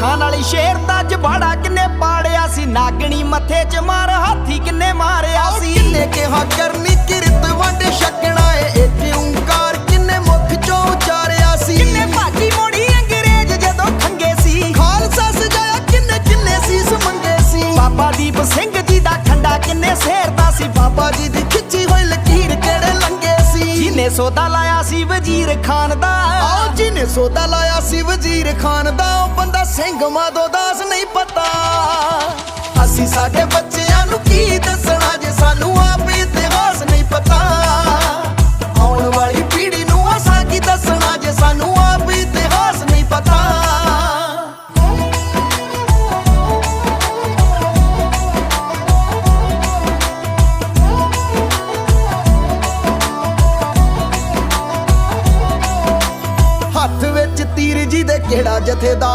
ਹੱਥਾਂ ਨਾਲ ਸ਼ੇਰ ਦਾ ਜਬਾੜਾ ਕਿੰਨੇ ਪਾੜਿਆ ਸੀ ਨਾਗਣੀ ਮੱਥੇ 'ਚ ਮਾਰ ਹਾਥੀ ਕਿੰਨੇ ਮਾਰਿਆ ਸੀ। ਕਿੰਨੇ ਕਿਹਾ ਕਰਨੀ ਕਿਰਤ ਵੰਡ ਛਕਣਾ ਏ ਇੱਥੇ ਓੰਕਾਰ ਕਿੰਨੇ ਮੁਖ ਚੋਂ ਉਚਾਰਿਆ ਸੀ। ਕਿੰਨੇ ਭਾਜੀ ਮੋੜੀ ਅੰਗਰੇਜ਼ ਜਦੋਂ ਖੰਗੇ ਸੀ। ਖਾਲਸਾ ਸਜਾਇਆ ਕਿੰਨੇ ਕਿੰਨੇ ਸੀਸ ਮੰਗੇ ਸੀ। ਬਾਬਾ ਦੀਪ ਸਿੰਘ ਜੀ ਦਾ ਖੰਡਾ ਕਿੰਨੇ ਸੇਰਦਾ ਸੀ। ਬਾਬਾ ਜੀ ਦੀ ਖਿੱਚੀ ਹੋਈ ਲਕੀਰ ਕਿਹੜੇ ਲੰਗੇ ਸੀ। ਜਿਹਨੇ ਸੌਦਾ ਲਾਇਆ ਸੀ ਵਜ਼ੀਰ ਖਾਨ ਦਾ। ਆਓ ਜਿਹਨੇ ਸੋਦਾ ਲਾਇਆ ਸੀ ਵਜ਼ੀਰ ਖਾਨ ਦਾ ਸਿੰਘ ਮਾਧੋ ਦਾਸ ਨਹੀਂ ਪਤਾ। ਅਸੀਂ ਸਾਡੇ ਬੱਚਿਆਂ ਨੂੰ ਕੀ ਦੱਸਣਾ ਜੇ ਸਾਨੂੰ ਆਪ ਹੀ ਇਤਿਹਾਸ ਨਹੀਂ ਪਤਾ। ਆਉਣ ਵਾਲੀ ਪੀੜ੍ਹੀ ਨੂੰ ਅਸਾਂ ਕੀ ਦੱਸਣਾ ਜੇ ਸਾਨੂੰ ਆਪ ਇਤਿਹਾਸ ਨਹੀਂ ਪਤਾ। ਹੱਥ ਵਿੱਚ ਤੀਰ ਜੀ ਦੇ ਕਿਹੜਾ ਜਥੇਦਾਰ